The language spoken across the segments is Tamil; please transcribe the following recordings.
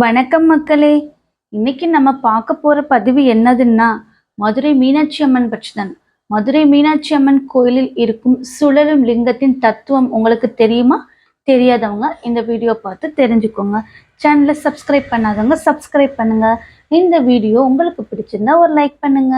வணக்கம் மக்களே. இன்னைக்கு நம்ம பார்க்க போற பதிவு என்னதுன்னா மதுரை மீனாட்சி அம்மன் பற்றி தான் மதுரை மீனாட்சி அம்மன் கோயிலில் இருக்கும் சுழலும் லிங்கத்தின் தத்துவம் உங்களுக்கு தெரியுமா? தெரியாதவங்க இந்த வீடியோ பார்த்து தெரிஞ்சுக்கோங்க. சேனலை சப்ஸ்கிரைப் பண்ணாதவங்க சப்ஸ்கிரைப் பண்ணுங்க. இந்த வீடியோ உங்களுக்கு பிடிச்சிருந்தா ஒரு லைக் பண்ணுங்க.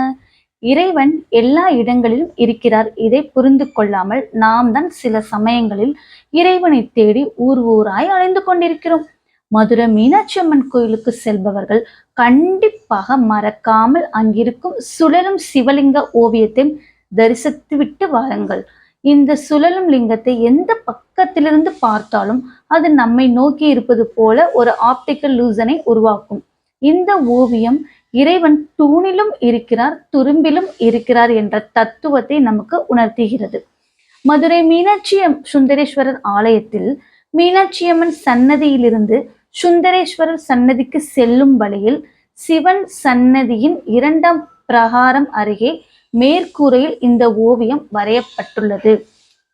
இறைவன் எல்லா இடங்களிலும் இருக்கிறார். இதை புரிந்து கொள்ளாமல் நாம் தான் சில சமயங்களில் இறைவனை தேடி ஊர் ஊராய் அலைந்து கொண்டிருக்கிறோம். மதுரை மீனாட்சி அம்மன் கோயிலுக்கு செல்பவர்கள் கண்டிப்பாக மறக்காமல் அங்கிருக்கும் சுழலும் சிவலிங்க ஓவியத்தை தரிசித்து விட்டு வாருங்கள். இந்த சுழலும் லிங்கத்தை எந்த பக்கத்திலிருந்து பார்த்தாலும் அது நம்மை நோக்கி இருப்பது போல ஒரு ஆப்டிக்கல் லூசனை உருவாக்கும். இந்த ஓவியம் இறைவன் தூணிலும் இருக்கிறார் துரும்பிலும் இருக்கிறார் என்ற தத்துவத்தை நமக்கு உணர்த்துகிறது. மதுரை மீனாட்சி அம்- சுந்தரேஸ்வரர் ஆலயத்தில் மீனாட்சியம்மன் சன்னதியிலிருந்து சுந்தரேஸ்வரர் சன்னதிக்கு செல்லும் வழியில் சிவன் சன்னதியின் இரண்டாம் பிரகாரம் அருகே மேற்கூரையில் இந்த ஓவியம் வரையப்பட்டுள்ளது.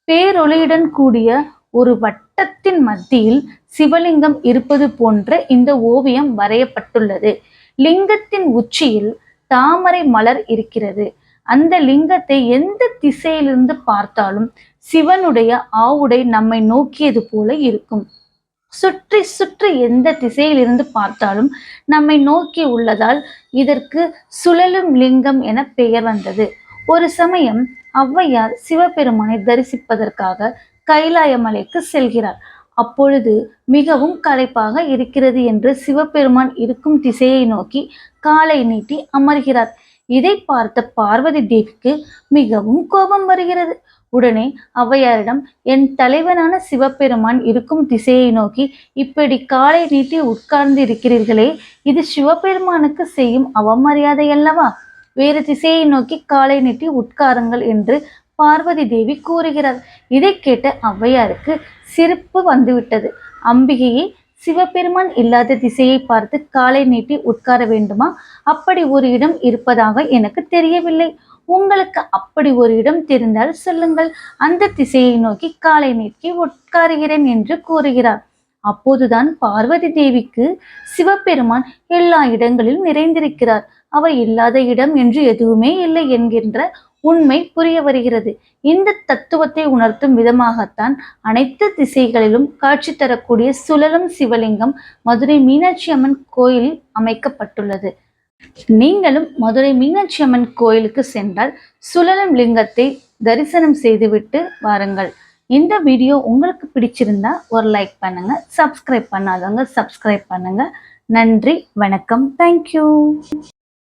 பேரொளியுடன் கூடிய ஒரு வட்டத்தின் மத்தியில் சிவலிங்கம் இருப்பது போன்ற இந்த ஓவியம் வரையப்பட்டுள்ளது. லிங்கத்தின் உச்சியில் தாமரை மலர் இருக்கிறது. அந்த லிங்கத்தை எந்த திசையிலிருந்து பார்த்தாலும் சிவனுடைய ஆவுடை நம்மை நோக்கியது போல இருக்கும். சுற்றி சுற்றி எந்த திசையிலிருந்து பார்த்தாலும் நம்மை நோக்கி உள்ளதால் இதற்கு சுழலும் லிங்கம் என பெயர் வந்தது. ஒரு சமயம் ஔவையார் சிவபெருமானை தரிசிப்பதற்காக கைலாய மலைக்கு செல்கிறார். அப்பொழுது மிகவும் களைப்பாக இருக்கிறது என்று சிவபெருமான் இருக்கும் திசையை நோக்கி காலை நீட்டி அமர்கிறார். இதை பார்த்த பார்வதி தேவிக்கு மிகவும் கோபம் வருகிறது. உடனே ஔவையாரிடம் என் தலைவனான சிவபெருமான் இருக்கும் திசையை நோக்கி இப்படி காலை நீட்டி உட்கார்ந்து இருக்கிறீர்களே இது சிவபெருமானுக்கு செய்யும் அவமரியாதை அல்லவா? வேறு திசையை நோக்கி காலை நீட்டி உட்காருங்கள் என்று பார்வதி தேவி கூறுகிறார் இதை கேட்ட ஔவையாருக்கு சிரிப்பு வந்துவிட்டது. அம்பிகையை சிவபெருமான் இல்லாத திசையை பார்த்து காலை நீட்டி உட்கார வேண்டுமா? அப்படி ஒரு இடம் இருப்பதாக எனக்கு தெரியவில்லை. உங்களுக்கு அப்படி ஒரு இடம் தெரிந்தால் சொல்லுங்கள். அந்த திசையை நோக்கி காலை நீட்டி உட்காருகிறேன் என்று கூறுகிறார். அப்போதுதான் பார்வதி தேவிக்கு சிவபெருமான் எல்லா இடங்களிலும் நிறைந்திருக்கிறார். அவர் இல்லாத இடம் என்று எதுவுமே இல்லை என்கின்ற உண்மை புரிய வருகிறது. இந்த தத்துவத்தை உணர்த்தும் விதமாகத்தான் அனைத்து திசைகளிலும் காட்சி தரக்கூடிய சுழலும் சிவலிங்கம் மதுரை மீனாட்சி அம்மன் கோயிலில் அமைக்கப்பட்டுள்ளது. நீங்களும் மதுரை மீனாட்சி அம்மன் கோயிலுக்கு சென்றால் சுழலும் லிங்கத்தை தரிசனம் செய்துவிட்டு வாருங்கள். இந்த வீடியோ உங்களுக்கு பிடிச்சிருந்தா ஒரு லைக் பண்ணுங்க சப்ஸ்கிரைப் பண்ணாதவங்க சப்ஸ்கிரைப் பண்ணுங்க. நன்றி வணக்கம். தேங்க்யூ.